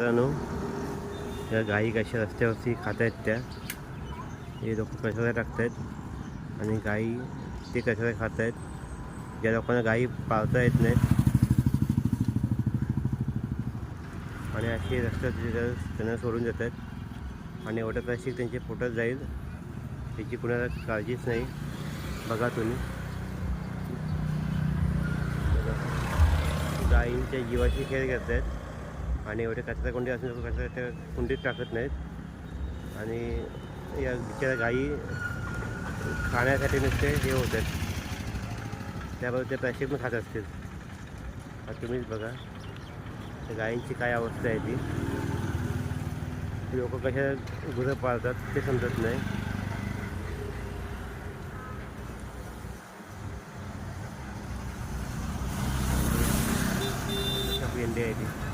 मित्रांनो या गाई कशा रस्त्यावरती खात आहेत त्या हे लोक कचरा टाकतायत आणि गाई ते कचरा खात आहेत ज्या लोकांना गाई पाळता येत नाहीत. आणि असे रस्त्यात त्यांना सोडून जात आहेत आणि एवढं प्लास्टिक त्यांच्या पोटात जाईल त्याची कुणाला काळजीच नाही. बघा तुम्ही. गाईंच्या जीवाशी खेळ घेत आहेत आणि एवढे कचरा कोंडी असून लोक कचरा त्या कुंडीत टाकत नाहीत. आणि या बिचाऱ्या गाई खाण्यासाठी नुसते हे होतात त्याबरोबर ते प्लॅस्टिक पण खात असतील. तुम्हीच बघा. त्या गायींची काय अवस्था आहे ती. लोक कशा गुरं पाळतात ते समजत नाही. कशा आहे ती.